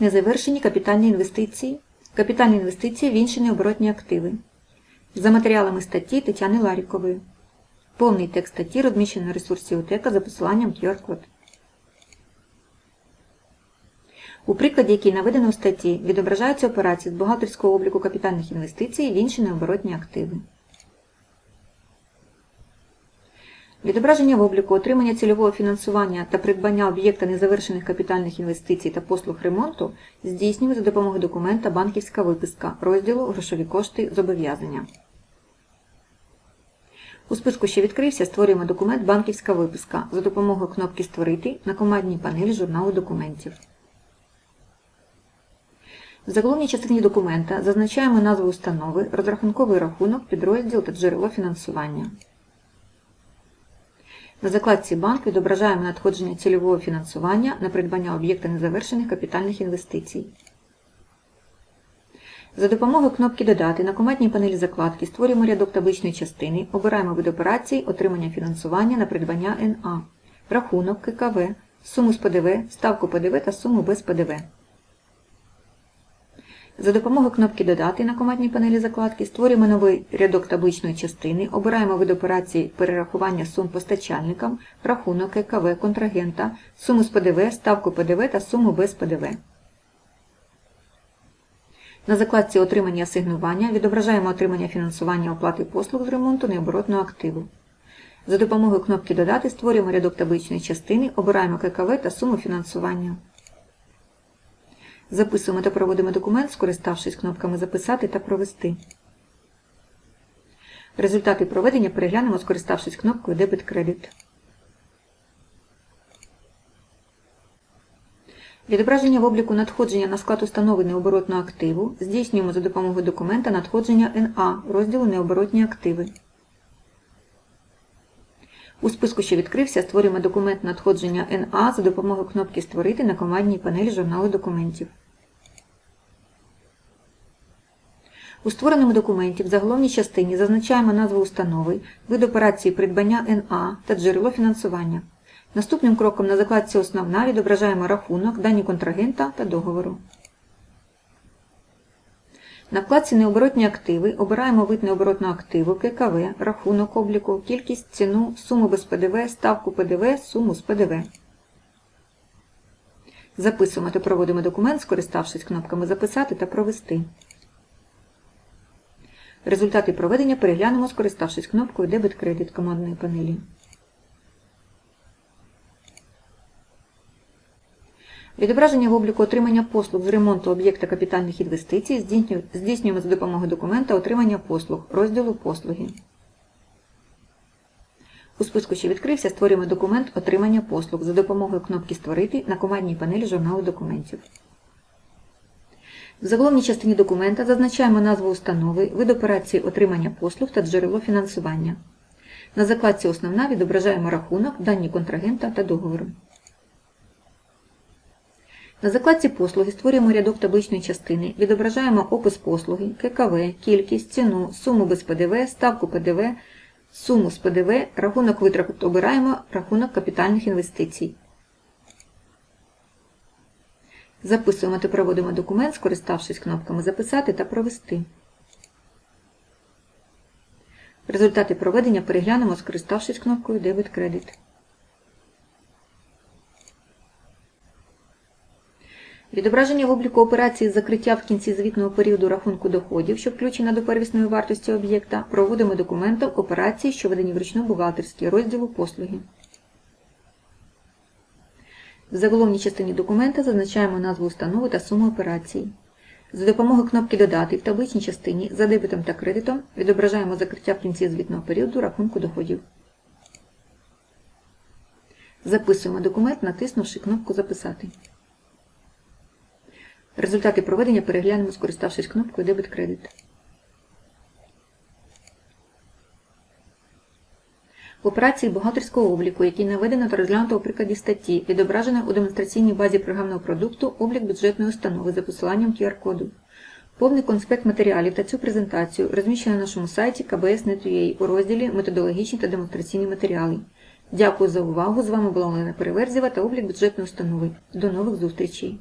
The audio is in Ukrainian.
Незавершені капітальні інвестиції, капітальні інвестиції в інші необоротні активи. За матеріалами статті Тетяни Ларікової. Повний текст статті розміщено на ресурсі УТЕКа за посиланням QR-код. У прикладі, який наведено в статті, відображаються операції з бухгалтерського обліку капітальних інвестицій в інші необоротні активи. Відображення в обліку отримання цільового фінансування та придбання об'єкта незавершених капітальних інвестицій та послуг ремонту здійснює за допомогою документа банківська виписка розділу Грошові кошти зобов'язання. У списку, що відкрився, створюємо документ Банківська виписка за допомогою кнопки Створити на командній панелі журналу документів. В заголовній частині документа зазначаємо назву установи, розрахунковий рахунок, підрозділ та джерело фінансування. На закладці Банк відображаємо надходження цільового фінансування на придбання об'єкта незавершених капітальних інвестицій. За допомогою кнопки Додати на командній панелі закладки створюємо рядок табличної частини, обираємо вид операцій отримання фінансування на придбання НА, рахунок ККВ, суму з ПДВ, ставку ПДВ та суму без ПДВ. За допомогою кнопки Додати на командній панелі закладки створюємо новий рядок табличної частини, обираємо вид операцій перерахування сум постачальникам, рахунок ЕКВ контрагента, суму з ПДВ, ставку ПДВ та суму без ПДВ. На закладці Отримання асигнування відображаємо отримання фінансування оплати послуг з ремонту необоротного активу. За допомогою кнопки Додати створюємо рядок табличної частини, обираємо ККВ та суму фінансування. Записуємо та проводимо документ, скориставшись кнопками Записати та Провести. Результати проведення переглянемо, скориставшись кнопкою Дебет кредит. Відображення в обліку надходження на склад установи необоротного активу здійснюємо за допомогою документа надходження НА розділу Необоротні активи. У списку, що відкрився, створюємо документ надходження НА за допомогою кнопки Створити на командній панелі журналу документів. У створеному документі в заголовній частині зазначаємо назву установи, вид операції придбання НА та джерело фінансування. Наступним кроком на закладці Основна відображаємо рахунок, дані контрагента та договору. На вкладці Необоротні активи обираємо вид необоротного активу, ККВ, рахунок обліку, кількість, ціну, суму без ПДВ, ставку ПДВ, суму з ПДВ. Записуємо та проводимо документ, скориставшись кнопками Записати та Провести. Результати проведення переглянемо, скориставшись кнопкою Дебет кредит командної панелі. Відображення в обліку отримання послуг з ремонту об'єкта капітальних інвестицій здійснюємо за допомогою документа отримання послуг розділу Послуги. У списку, що відкрився, створюємо документ отримання послуг за допомогою кнопки Створити на командній панелі журналу документів. В заголовній частині документа зазначаємо назву установи, вид операції отримання послуг та джерело фінансування. На закладці Основна відображаємо рахунок, дані контрагента та договору. На закладці послуги створюємо рядок табличної частини, відображаємо опис послуги, ККВ, кількість, ціну, суму без ПДВ, ставку ПДВ, суму з ПДВ, рахунок витрат обираємо, рахунок капітальних інвестицій. Записуємо та проводимо документ, скориставшись кнопками Записати та Провести. Результати проведення переглянемо, скориставшись кнопкою Дебет кредит. Відображення в обліку операції закриття в кінці звітного періоду рахунку доходів, що включена до первісної вартості об'єкта, проводимо документом операції, що ведені вручну бухгалтерські розділу послуги. В заголовній частині документа зазначаємо назву установи та суму операції. За допомогою кнопки Додати в табличній частині за дебетом та кредитом відображаємо закриття в кінці звітного періоду рахунку доходів. Записуємо документ, натиснувши кнопку Записати. Результати проведення переглянемо, скориставшись кнопкою Дебет кредит. В операції бухгалтерського обліку, який наведено та розглянуто у прикладі статті, відображено у демонстраційній базі програмного продукту облік бюджетної установи за посиланням QR-коду. Повний конспект матеріалів та цю презентацію розміщено на нашому сайті kbs.net.ua у розділі Методологічні та демонстраційні матеріали. Дякую за увагу! З вами була Олена Переверзєва та облік бюджетної установи. До нових зустрічей!